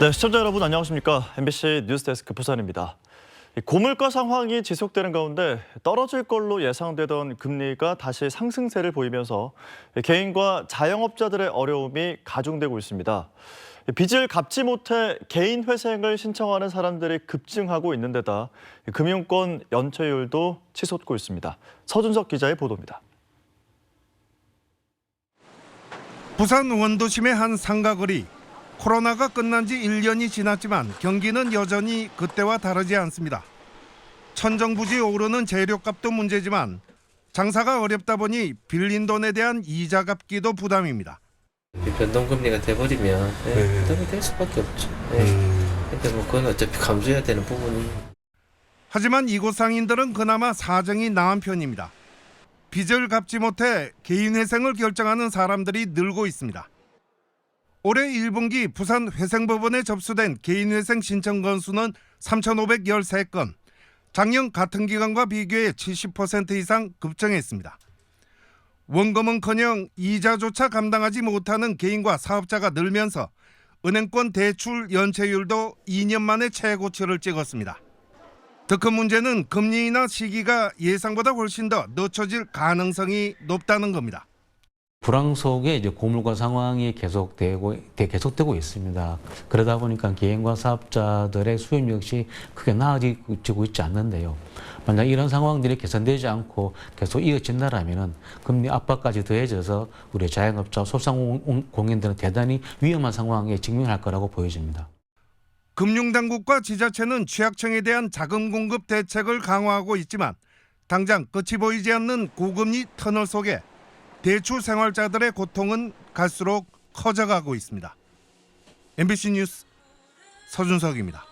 네, 시청자 여러분 안녕하십니까? MBC 뉴스데스크 부산입니다. 이 고물가 상황이 지속되는 가운데 떨어질 걸로 예상되던 금리가 다시 상승세를 보이면서 개인과 자영업자들의 어려움이 가중되고 있습니다. 빚을 갚지 못해 개인 회생을 신청하는 사람들이 급증하고 있는 데다 금융권 연체율도 치솟고 있습니다. 서준석 기자의 보도입니다. 부산 원도심의 한 상가거리. 코로나가 끝난 지 1년이 지났지만 경기는 여전히 그때와 다르지 않습니다. 천정부지 오르는 재료값도 문제지만 장사가 어렵다 보니 빌린 돈에 대한 이자 갚기도 부담입니다. 이 변동금리가 돼버리면 예, 부담이 될 수밖에 없죠. 예. 근데 뭐 그건 어차피 감수해야 되는 부분이 하지만 이곳 상인들은 그나마 사정이 나은 편입니다. 빚을 갚지 못해 개인 회생을 결정하는 사람들이 늘고 있습니다. 올해 1분기 부산 회생법원에 접수된 개인 회생 신청 건수는 3,513건. 작년 같은 기간과 비교해 70% 이상 급증했습니다. 원금은커녕 이자조차 감당하지 못하는 개인과 사업자가 늘면서 은행권 대출 연체율도 2년 만에 최고치를 찍었습니다. 더 큰 문제는 금리나 시기가 예상보다 훨씬 더 늦춰질 가능성이 높다는 겁니다. 불황 속에 이제 고물가 상황이 계속되고 되- 계속되고 있습니다. 그러다 보니까 개인과 사업자들의 수입 역시 크게 나아지고 있지 않는데요. 만약 이런 상황들이 개선되지 않고 계속 이어진다라면은 금리 압박까지 더해져서 우리 자영업자 소상공인들은 대단히 위험한 상황에 직면할 거라고 보여집니다. 금융당국과 지자체는 취약층에 대한 자금 공급 대책을 강화하고 있지만 당장 끝이 보이지 않는 고금리 터널 속에 대출 생활자들의 고통은 갈수록 커져가고 있습니다. MBC 뉴스 서준석입니다.